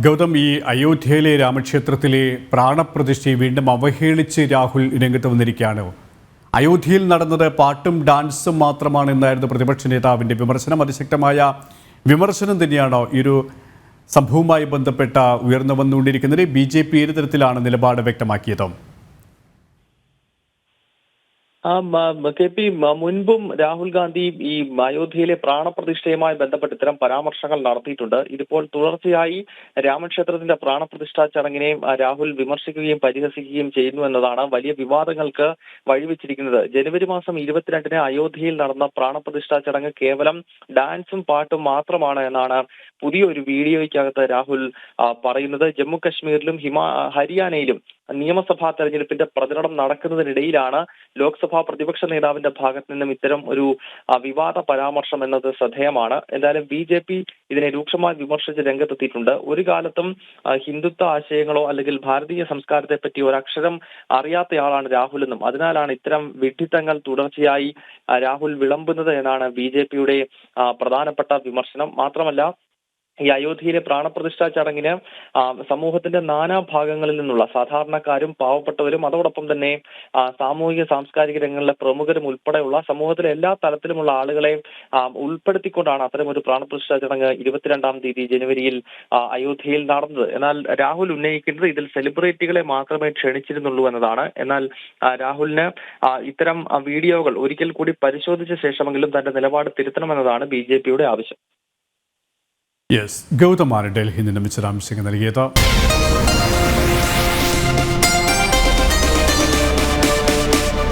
ഗൗതം ഈ അയോധ്യയിലെ രാമക്ഷേത്രത്തിലെ പ്രാണപ്രതിഷ്ഠയെ വീണ്ടും അവഹേളിച്ച് രാഹുൽ രംഗത്ത് വന്നിരിക്കുകയാണ്. അയോധ്യയിൽ നടന്നത് പാട്ടും ഡാൻസും മാത്രമാണ് എന്നായിരുന്നു പ്രതിപക്ഷ നേതാവിന്റെ വിമർശനം. അതിശക്തമായ വിമർശനം തന്നെയാണോ ഈ ഒരു സംഭവവുമായി ബന്ധപ്പെട്ട ഉയർന്നു വന്നുകൊണ്ടിരിക്കുന്നത്. ബി ജെ പി ഏത് തരത്തിലാണ് നിലപാട് വ്യക്തമാക്കിയത്? ആ കെ പി മുൻപും രാഹുൽ ഗാന്ധി ഈ അയോധ്യയിലെ പ്രാണപ്രതിഷ്ഠയുമായി ബന്ധപ്പെട്ട് ഇത്തരം പരാമർശങ്ങൾ നടത്തിയിട്ടുണ്ട്. ഇതിപ്പോൾ തുടർച്ചയായി രാമക്ഷേത്രത്തിന്റെ പ്രാണപ്രതിഷ്ഠാ ചടങ്ങിനെ രാഹുൽ വിമർശിക്കുകയും പരിഹസിക്കുകയും ചെയ്യുന്നു എന്നതാണ് വലിയ വിവാദങ്ങൾക്ക് വഴിവെച്ചിരിക്കുന്നത്. ജനുവരി മാസം ഇരുപത്തിരണ്ടിന് അയോധ്യയിൽ നടന്ന പ്രാണപ്രതിഷ്ഠാ ചടങ്ങ് കേവലം ഡാൻസും പാട്ടും മാത്രമാണ് എന്നാണ് പുതിയൊരു വീഡിയോയ്ക്കകത്ത് രാഹുൽ പറയുന്നത്. ജമ്മു കശ്മീരിലും ഹരിയാനയിലും നിയമസഭാ തെരഞ്ഞെടുപ്പിന്റെ പ്രചരണം നടക്കുന്നതിനിടയിലാണ് ലോക്സഭാ പ്രതിപക്ഷ നേതാവിന്റെ ഭാഗത്ത് നിന്നും ഇത്തരം ഒരു വിവാദ പരാമർശം എന്നത് ശ്രദ്ധേയമാണ്. എന്തായാലും ബി ജെ പി ഇതിനെ രൂക്ഷമായി വിമർശിച്ച് രംഗത്തെത്തിയിട്ടുണ്ട്. ഒരു കാലത്തും ഹിന്ദുത്വ ആശയങ്ങളോ അല്ലെങ്കിൽ ഭാരതീയ സംസ്കാരത്തെ പറ്റി ഒരക്ഷരം അറിയാത്തയാളാണ് രാഹുൽ എന്നും അതിനാലാണ് ഇത്തരം വിഡ്ഢിത്തങ്ങൾ തുടർച്ചയായി രാഹുൽ വിളമ്പുന്നത് എന്നാണ് ബി ജെ പിയുടെ പ്രധാനപ്പെട്ട വിമർശനം. മാത്രമല്ല ഈ അയോധ്യയിലെ പ്രാണപ്രതിഷ്ഠാ ചടങ്ങിന് സമൂഹത്തിന്റെ നാനാ ഭാഗങ്ങളിൽ നിന്നുള്ള സാധാരണക്കാരും പാവപ്പെട്ടവരും അതോടൊപ്പം തന്നെ സാമൂഹിക സാംസ്കാരിക രംഗങ്ങളിലെ പ്രമുഖരും ഉൾപ്പെടെയുള്ള സമൂഹത്തിലെ എല്ലാ തലത്തിലുമുള്ള ആളുകളെ ഉൾപ്പെടുത്തിക്കൊണ്ടാണ് അത്തരം ഒരു പ്രാണപ്രതിഷ്ഠാ ചടങ്ങ് ഇരുപത്തിരണ്ടാം തീയതി ജനുവരിയിൽ അയോധ്യയിൽ നടന്നത്. എന്നാൽ രാഹുൽ ഉന്നയിക്കുന്നത് ഇതിൽ സെലിബ്രിറ്റികളെ മാത്രമേ ക്ഷണിച്ചിരുന്നുള്ളൂ എന്നതാണ്. എന്നാൽ രാഹുലിന് ഇത്തരം വീഡിയോകൾ ഒരിക്കൽ കൂടി പരിശോധിച്ച ശേഷമെങ്കിലും തന്റെ നിലപാട് തിരുത്തണമെന്നതാണ് ബി ജെ പിയുടെ ആവശ്യം. യെസ് ഗൗതമാണ് ഡൽഹിയിൽ നിന്നും വിശദാംശങ്ങൾ നൽകിയത്.